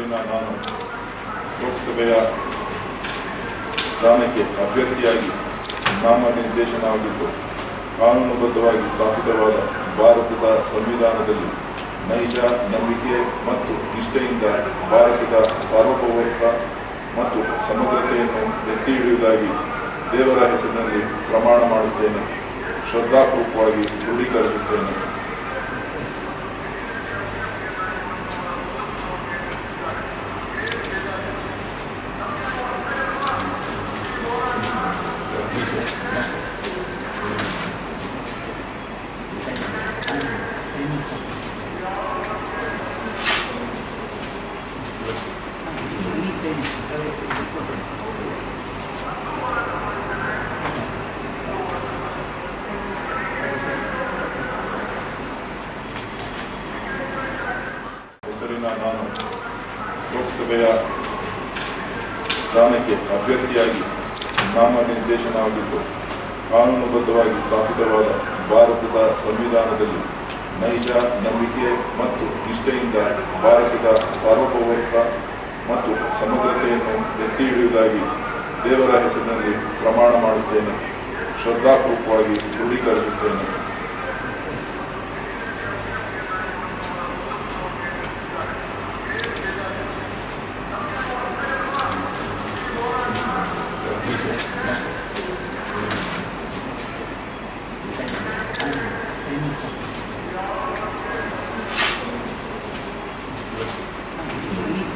ಹೆಸರಿನ ನಾನು ಲೋಕಸಭೆಯ ಸ್ಥಾನಕ್ಕೆ ಅಭ್ಯರ್ಥಿಯಾಗಿ ನಾಮನಿರ್ದೇಶನವಾಗಿದ್ದು ಕಾನೂನುಬದ್ಧವಾಗಿ ಸ್ಥಾಪಿತವಾದ ಭಾರತದ ಸಂವಿಧಾನದಲ್ಲಿ ನೈಜ, ನಂಬಿಕೆ ಮತ್ತು ನಿಷ್ಠೆಯಿಂದ ಭಾರತದ ಸಾರ್ವಭೌಮತ್ವ ಮತ್ತು ಸಮಗ್ರತೆಯನ್ನು ಎತ್ತಿ ಹಿಡಿಯುವುದಾಗಿ ದೇವರ ಹೆಸರಿನಲ್ಲಿ ಪ್ರಮಾಣ ಮಾಡುತ್ತೇನೆ. ಶ್ರದ್ಧಾಪೂರ್ವಕವಾಗಿ ದೃಢೀಕರಿಸುತ್ತೇನೆ. ನಾನು ಲೋಕಸಭೆಯ ಸ್ಥಾನಕ್ಕೆ ಅಭ್ಯರ್ಥಿಯಾಗಿ ನಾಮನಿರ್ದೇಶನವಾಗಿದ್ದು ಕಾನೂನುಬದ್ಧವಾಗಿ ಸ್ಥಾಪಿತವಾದ ಭಾರತದ ಸಂವಿಧಾನದಲ್ಲಿ ನೈಜ, ನಂಬಿಕೆ ಮತ್ತು ನಿಷ್ಠೆಯಿಂದ ಭಾರತದ ಸಾರ್ವಭೌಮತ್ವ ಮತ್ತು ಸಮಗ್ರತೆಯನ್ನು ಎತ್ತಿ ಹಿಡಿಯುವುದಾಗಿ ದೇವರ ಹೆಸರಿನಲ್ಲಿ ಪ್ರಮಾಣ ಮಾಡುತ್ತೇನೆ. ಶ್ರದ್ಧಾಪೂರ್ವಕವಾಗಿ ದೃಢೀಕರಿಸುತ್ತೇನೆ.